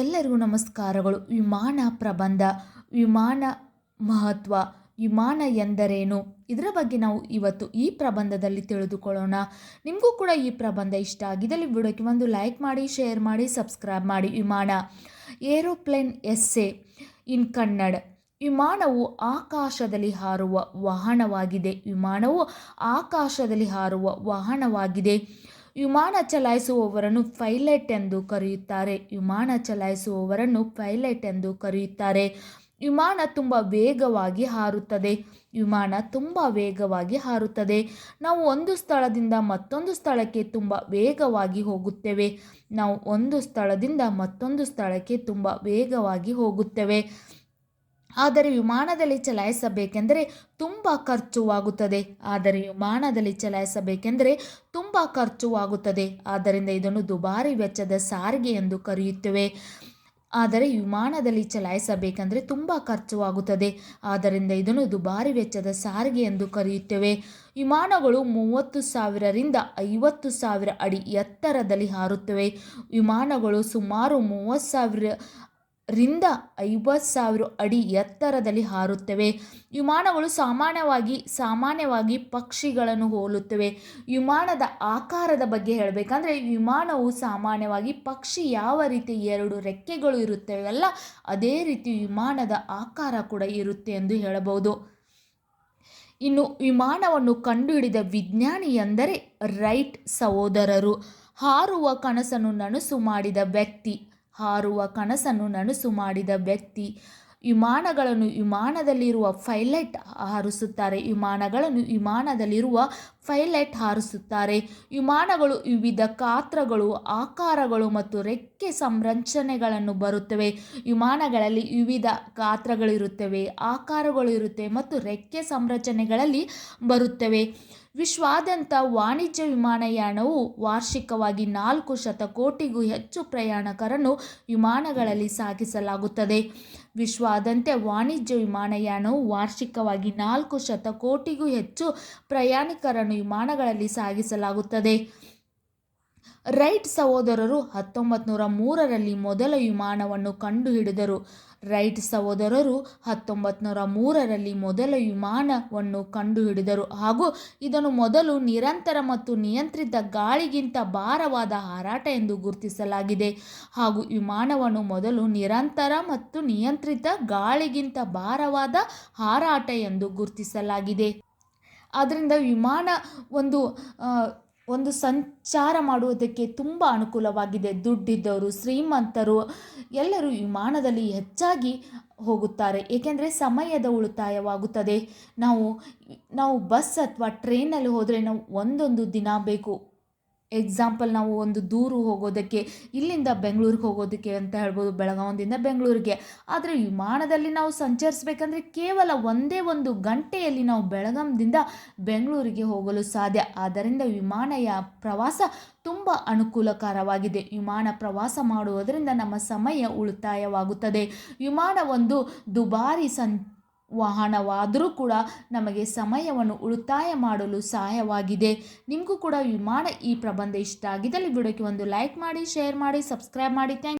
ಎಲ್ಲರಿಗೂ ನಮಸ್ಕಾರಗಳು. ವಿಮಾನ ಪ್ರಬಂಧ, ವಿಮಾನ ಮಹತ್ವ, ವಿಮಾನ ಎಂದರೇನು? ಇದರ ಬಗ್ಗೆ ನಾವು ಇವತ್ತು ಈ ಪ್ರಬಂಧದಲ್ಲಿ ತಿಳಿದುಕೊಳ್ಳೋಣ. ನಿಮಗೂ ಕೂಡ ಈ ಪ್ರಬಂಧ ಇಷ್ಟ ಆಗಿದ್ದಲ್ಲಿ ವಿಡಿಯೋಕ್ಕೆ ಒಂದು ಲೈಕ್ ಮಾಡಿ, ಶೇರ್ ಮಾಡಿ, ಸಬ್ಸ್ಕ್ರೈಬ್ ಮಾಡಿ. ವಿಮಾನ ಏರೋಪ್ಲೇನ್ ಎಸ್ಸೆ ಇನ್ ಕನ್ನಡ. ವಿಮಾನವು ಆಕಾಶದಲ್ಲಿ ಹಾರುವ ವಾಹನವಾಗಿದೆ. ವಿಮಾನವು ಆಕಾಶದಲ್ಲಿ ಹಾರುವ ವಾಹನವಾಗಿದೆ. ವಿಮಾನ ಚಲಾಯಿಸುವವರನ್ನು ಪೈಲಟ್ ಎಂದು ಕರೆಯುತ್ತಾರೆ. ವಿಮಾನ ಚಲಾಯಿಸುವವರನ್ನು ಪೈಲಟ್ ಎಂದು ಕರೆಯುತ್ತಾರೆ. ವಿಮಾನ ತುಂಬ ವೇಗವಾಗಿ ಹಾರುತ್ತದೆ. ವಿಮಾನ ತುಂಬ ವೇಗವಾಗಿ ಹಾರುತ್ತದೆ. ನಾವು ಒಂದು ಸ್ಥಳದಿಂದ ಮತ್ತೊಂದು ಸ್ಥಳಕ್ಕೆ ತುಂಬ ವೇಗವಾಗಿ ಹೋಗುತ್ತೇವೆ. ನಾವು ಒಂದು ಸ್ಥಳದಿಂದ ಮತ್ತೊಂದು ಸ್ಥಳಕ್ಕೆ ತುಂಬ ವೇಗವಾಗಿ ಹೋಗುತ್ತೇವೆ. ಆದರೆ ವಿಮಾನದಲ್ಲಿ ಚಲಾಯಿಸಬೇಕೆಂದರೆ ತುಂಬ ಖರ್ಚುವಾಗುತ್ತದೆ. ಆದರೆ ವಿಮಾನದಲ್ಲಿ ಚಲಾಯಿಸಬೇಕೆಂದರೆ ತುಂಬ ಖರ್ಚುವಾಗುತ್ತದೆ. ಆದ್ದರಿಂದ ಇದನ್ನು ದುಬಾರಿ ವೆಚ್ಚದ ಸಾರಿಗೆ ಎಂದು ಕರೆಯುತ್ತೇವೆ. ಆದರೆ ವಿಮಾನದಲ್ಲಿ ಚಲಾಯಿಸಬೇಕೆಂದರೆ ತುಂಬ ಖರ್ಚುವಾಗುತ್ತದೆ. ಆದ್ದರಿಂದ ಇದನ್ನು ದುಬಾರಿ ವೆಚ್ಚದ ಸಾರಿಗೆ ಎಂದು ಕರೆಯುತ್ತೇವೆ. ವಿಮಾನಗಳು ಮೂವತ್ತು ಸಾವಿರರಿಂದ ಐವತ್ತು ಸಾವಿರ ಅಡಿ ಎತ್ತರದಲ್ಲಿ ಹಾರುತ್ತವೆ. ವಿಮಾನಗಳು ಸುಮಾರು ಮೂವತ್ತು ಸಾವಿರ ರಿಂದ ಐವತ್ತು ಸಾವಿರ ಅಡಿ ಎತ್ತರದಲ್ಲಿ ಹಾರುತ್ತವೆ. ವಿಮಾನಗಳು ಸಾಮಾನ್ಯವಾಗಿ ಸಾಮಾನ್ಯವಾಗಿ ಪಕ್ಷಿಗಳನ್ನು ಹೋಲುತ್ತವೆ. ವಿಮಾನದ ಆಕಾರದ ಬಗ್ಗೆ ಹೇಳಬೇಕಂದ್ರೆ, ವಿಮಾನವು ಸಾಮಾನ್ಯವಾಗಿ ಪಕ್ಷಿ ಯಾವ ರೀತಿ ಎರಡು ರೆಕ್ಕೆಗಳು ಇರುತ್ತವೆಯಲ್ಲ ಅದೇ ರೀತಿ ವಿಮಾನದ ಆಕಾರ ಕೂಡ ಇರುತ್ತೆ ಎಂದು ಹೇಳಬಹುದು. ಇನ್ನು ವಿಮಾನವನ್ನು ಕಂಡುಹಿಡಿದ ವಿಜ್ಞಾನಿ ಎಂದರೆ ರೈಟ್ ಸಹೋದರರು. ಹಾರುವ ಕನಸನ್ನು ನನಸು ಮಾಡಿದ ವ್ಯಕ್ತಿ. ಹಾರುವ ಕನಸನ್ನು ನನಸು ಮಾಡಿದ ವ್ಯಕ್ತಿ. ವಿಮಾನಗಳನ್ನು ವಿಮಾನದಲ್ಲಿರುವ ಪೈಲಟ್ ಹಾರಿಸುತ್ತಾರೆ. ವಿಮಾನಗಳನ್ನು ವಿಮಾನದಲ್ಲಿರುವ ಪೈಲಟ್ ಹಾರಿಸುತ್ತಾರೆ. ವಿಮಾನಗಳು ವಿವಿಧ ಗಾತ್ರಗಳು ಆಕಾರಗಳು ಮತ್ತು ರೆಕ್ಕೆ ಸಂರಚನೆಗಳನ್ನು ಬರುತ್ತವೆ. ವಿಮಾನಗಳಲ್ಲಿ ವಿವಿಧ ಗಾತ್ರಗಳಿರುತ್ತವೆ ಆಕಾರಗಳು ಇರುತ್ತವೆ ಮತ್ತು ರೆಕ್ಕೆ ಸಂರಚನೆಗಳಲ್ಲಿ ಬರುತ್ತವೆ. ವಿಶ್ವಾದ್ಯಂತ ವಾಣಿಜ್ಯ ವಿಮಾನಯಾನವು ವಾರ್ಷಿಕವಾಗಿ ನಾಲ್ಕು ಶತಕೋಟಿಗೂ ಹೆಚ್ಚು ಪ್ರಯಾಣಿಕರನ್ನು ವಿಮಾನಗಳಲ್ಲಿ ಸಾಗಿಸಲಾಗುತ್ತದೆ. ವಿಶ್ವಾದ್ಯಂತ ವಾಣಿಜ್ಯ ವಿಮಾನಯಾನವು ವಾರ್ಷಿಕವಾಗಿ ನಾಲ್ಕು ಶತಕೋಟಿಗೂ ಹೆಚ್ಚು ಪ್ರಯಾಣಿಕರನ್ನು ವಿಮಾನಗಳಲ್ಲಿ ಸಾಗಿಸಲಾಗುತ್ತದೆ. ರೈಟ್ ಸಹೋದರರು ಹತ್ತೊಂಬತ್ತು ನೂರ ಮೂರರಲ್ಲಿ ಮೊದಲ ವಿಮಾನವನ್ನು ಕಂಡುಹಿಡಿದರು. ರೈಟ್ ಸಹೋದರರು ಹತ್ತೊಂಬತ್ತು ನೂರ ಮೂರರಲ್ಲಿ ಮೊದಲ ವಿಮಾನವನ್ನು ಕಂಡುಹಿಡಿದರು ಹಾಗೂ ಇದನ್ನು ಮೊದಲು ನಿರಂತರ ಮತ್ತು ನಿಯಂತ್ರಿತ ಗಾಳಿಗಿಂತ ಭಾರವಾದ ಹಾರಾಟ ಎಂದು ಗುರುತಿಸಲಾಗಿದೆ ಹಾಗೂ ವಿಮಾನವನ್ನು ಮೊದಲು ನಿರಂತರ ಮತ್ತು ನಿಯಂತ್ರಿತ ಗಾಳಿಗಿಂತ ಭಾರವಾದ ಹಾರಾಟ ಎಂದು ಗುರುತಿಸಲಾಗಿದೆ. ಆದ್ದರಿಂದ ವಿಮಾನ ಒಂದು ಒಂದು ಸಂಚಾರ ಮಾಡುವುದಕ್ಕೆ ತುಂಬ ಅನುಕೂಲವಾಗಿದೆ. ದುಡ್ಡಿದ್ದವರು, ಶ್ರೀಮಂತರು ಎಲ್ಲರೂ ವಿಮಾನದಲ್ಲಿ ಹೆಚ್ಚಾಗಿ ಹೋಗುತ್ತಾರೆ. ಏಕೆಂದರೆ ಸಮಯದ ಉಳಿತಾಯವಾಗುತ್ತದೆ. ನಾವು ನಾವು ಬಸ್ ಅಥವಾ ಟ್ರೈನಲ್ಲಿ ಹೋದರೆ ನಾವು ಒಂದೊಂದು ದಿನ ಬೇಕು. ಎಕ್ಸಾಂಪಲ್ ನಾವು ಒಂದು ದೂರು ಹೋಗೋದಕ್ಕೆ, ಇಲ್ಲಿಂದ ಬೆಂಗಳೂರಿಗೆ ಹೋಗೋದಕ್ಕೆ ಅಂತ ಹೇಳ್ಬೋದು, ಬೆಳಗಾವಿಯಿಂದ ಬೆಂಗಳೂರಿಗೆ. ಆದರೆ ವಿಮಾನದಲ್ಲಿ ನಾವು ಸಂಚರಿಸಬೇಕಂದ್ರೆ ಕೇವಲ ಒಂದೇ ಒಂದು ಗಂಟೆಯಲ್ಲಿ ನಾವು ಬೆಳಗಾಂದಿಂದ ಬೆಂಗಳೂರಿಗೆ ಹೋಗಲು ಸಾಧ್ಯ. ಆದ್ದರಿಂದ ವಿಮಾನಯ ಪ್ರವಾಸ ತುಂಬ ಅನುಕೂಲಕರವಾಗಿದೆ. ವಿಮಾನ ಪ್ರವಾಸ ಮಾಡುವುದರಿಂದ ನಮ್ಮ ಸಮಯ ಉಳಿತಾಯವಾಗುತ್ತದೆ. ವಿಮಾನ ಒಂದು ದುಬಾರಿ ಸಂ ವಾಹನವಾದರೂ ಕೂಡ ನಮಗೆ ಸಮಯವನ್ನು ಉಳಿತಾಯ ಮಾಡಲು ಸಹಾಯವಾಗಿದೆ. ನಿಮಗೂ ಕೂಡ ವಿಮಾನ ಈ ಪ್ರಬಂಧ ಇಷ್ಟ ಆಗಿದ್ದಲ್ಲಿ ವಿಡಿಯೋಕ್ಕೆ ಒಂದು ಲೈಕ್ ಮಾಡಿ ಶೇರ್ ಮಾಡಿ ಸಬ್ಸ್ಕ್ರೈಬ್ ಮಾಡಿ. ಥ್ಯಾಂಕ್